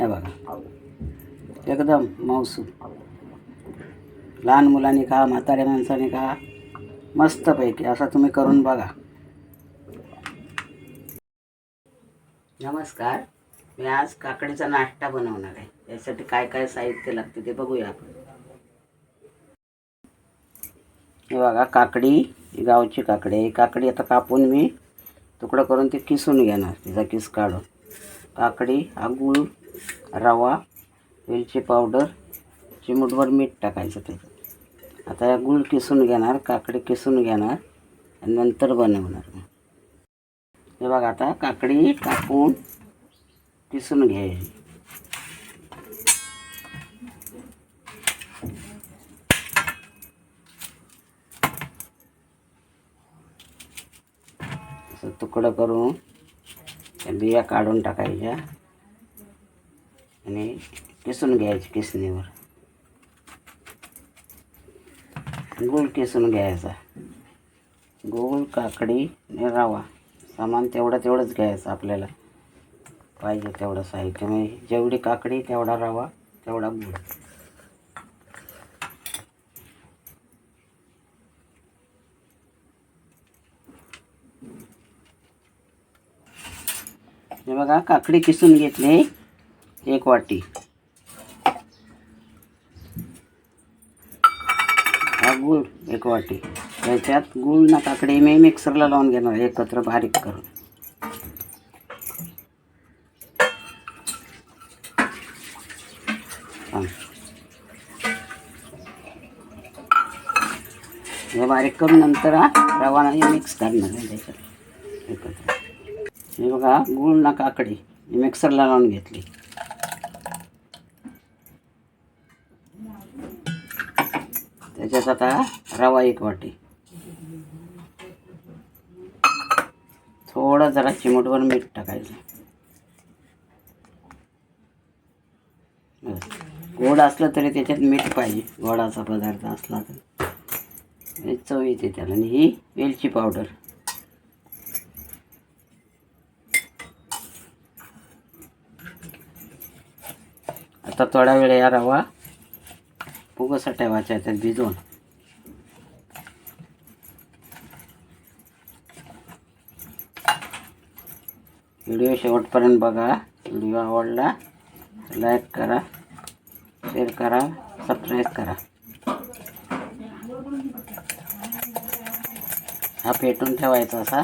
हे बघा. एकदम मौसूद लहान मुलांनी खा म्हाताऱ्या माणसाने खा. मस्तपैकी असं तुम्ही करून बघा. नमस्कार. मी आज काकडीचा नाश्ता बनवणार आहे. यासाठी काय काय साहित्य लागते ते बघूया आपण. हे बघा काकडी गावची काकडी आहे. काकडी आता कापून मी तुकडं करून ती किसून घेणार. तिचा किस काढून. काकडी आगूळ रवा वेलची पावडर चिमूटभर मीठ टाकायचं त्याच्यात. आता या किसून घेणार काकडी किसून घेणार आणि नंतर बनवणार. हे बघा आता काकडी कापून किसून घ्यायची. असं तुकडं करून बिया काढून टाकायच्या. आणि किसून घ्यायची किसणीवर. गूळ किसून घ्यायचा. गूळ काकडी आणि रवा सामान तेवढं तेवढंच घ्यायचं आपल्याला. पाहिजे तेवढं साहित्य. म्हणजे जेवढी काकडी तेवढा रवा तेवढा गुळ हे बघा काकडी किसून घेतली. एक वाटी. हा गूळ एक वाटी. त्याच्यात गूळ ना काकडे मी मिक्सरला लावून घेणार एकत्र बारीक करून. हे. बारीक करून नंतर हा रवा नाही मिक्स करणार आहे त्याच्यात. एकत्र. हे बघा गूळ ना काकडी मी मिक्सरला लावून घेतली. आता रवा एक वाटी. थोडं जरा चिमटवर मीठ टाकायचं. गोड असलं तरी त्याच्यात मीठ पाहिजे. गोडाचा पदार्थ असला तर. चव येते त्याला. आणि ही वेलची पावडर. आता थोडा वेळ या रवा फुगसा ठेवायचा त्यात भिजवून. व्हिडिओ शेवटपर्यंत बघा. व्हिडिओ आवडला लाईक करा शेअर करा सबस्क्राईब करा. हा पेटून ठेवायचा असा.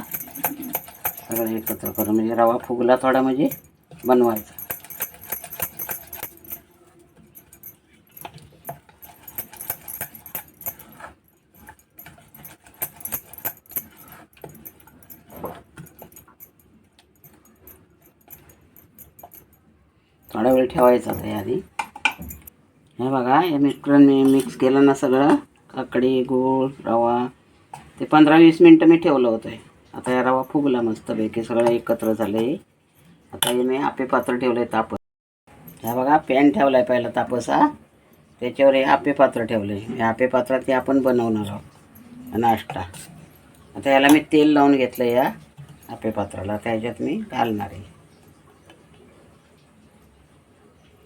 सगळं एकत्र करून म्हणजे रवा फुगला थोडा म्हणजे बनवायचा. थोडा वेळ ठेवायचा आता या आधी हे बघा हे मिश्रण मी मिक्स केलं ना सगळं. काकडी गूळ रवा ते पंधरा वीस मिनटं मी ठेवलं होतं. आहे आता या रवा फुगला मस्तपैकी सगळं एकत्र झालं. आहे आता हे मी आपे पात्र ठेवलं आहे तापस. ह्या बघा पॅन ठेवला आहे पहिला तापसा त्याच्यावर हे आपे पात्र ठेवलं आहे या आपे पात्रात ते आपण बनवणार आहोत. नाश्ता. आता याला मी तेल लावून घेतलं या आपे पात्राला. त्याच्यात मी घालणार आहे.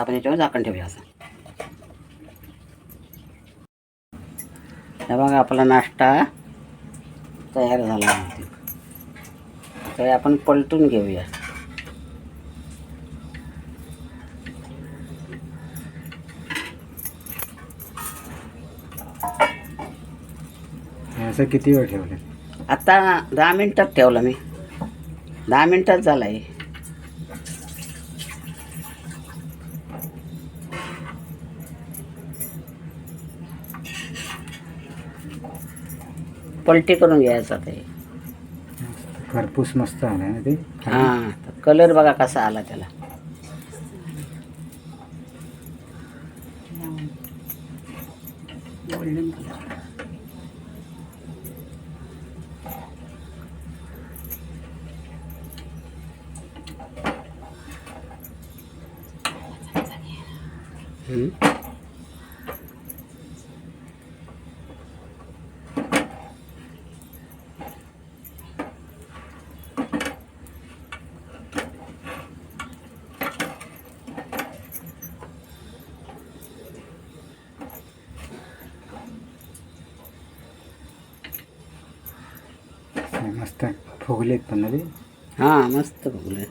आपण याच्यावर झाकण ठेवूया असं. हे बघा आपला नाश्ता तयार झाला आहे तर आपण पलटून घेऊया. असं किती वेळ ठेवले? आता दहा मिनटात ठेवलं मी. दहा मिनटात झाला आहे पलटी करून घ्यायचं ते. खरपूस मस्त आला ना ते. हां कलर बघा कसा आला त्याला. गोल्डन कलर मस्त फुगलेत पण रे हां मस्त फुगले.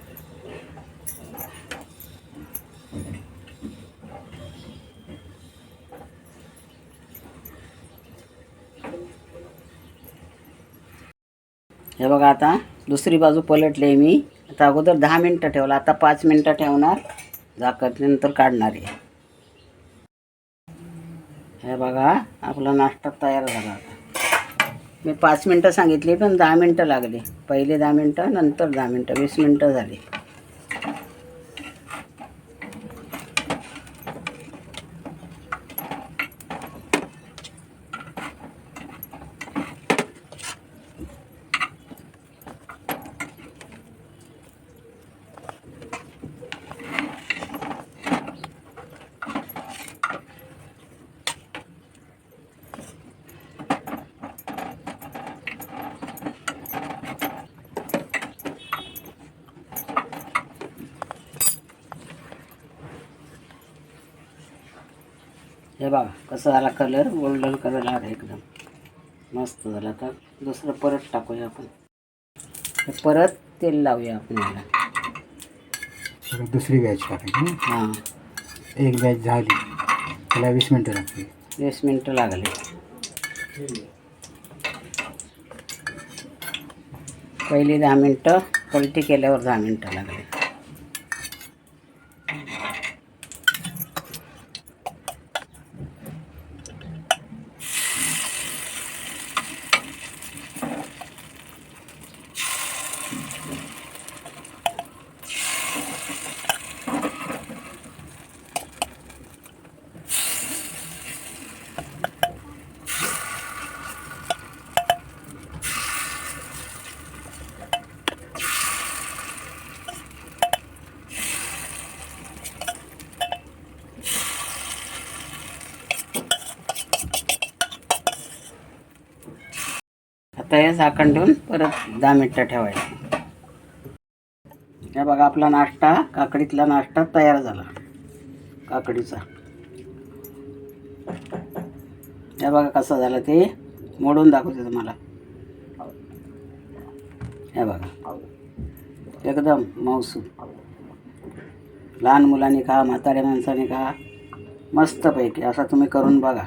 हे बघा आता दुसरी बाजू पलटली मी. आता अगोदर दहा मिनटं ठेवलं आता पाच मिनटं ठेवणार. झाकत नंतर काढणार आहे. हे बघा आपला नाश्ता तयार झाला. मी पाच मिनटं सांगितली पण दहा मिनटं लागली. पहिले दहा मिनटं नंतर दहा मिनटं वीस मिनटं झाली. हे बघा कसं झाला कलर गोल्डन कलर आला एकदम. मस्त झाला. आता दुसरं परत टाकूया आपण. परत तेल लावूया आपण याला. दुसरी बॅच टाकायची. हां. एक बॅच झाली. त्याला वीस मिनटं लागतील. वीस मिनटं लागले. पहिली दहा मिनटं पलटी केल्यावर दहा मिनटं लागले. आता हे झाकण ठेवून परत दहा मिनटं ठेवायचं. हे बघा आपला नाश्ता काकडीतला नाश्ता तयार झाला. काकडीचा. हे बघा कसं झालं ते. मोडून दाखवते तुम्हाला. हे बघा. एकदम मौसू लहान मुलांनी खा म्हाताऱ्या माणसाने खा. मस्तपैकी असं तुम्ही करून बघा.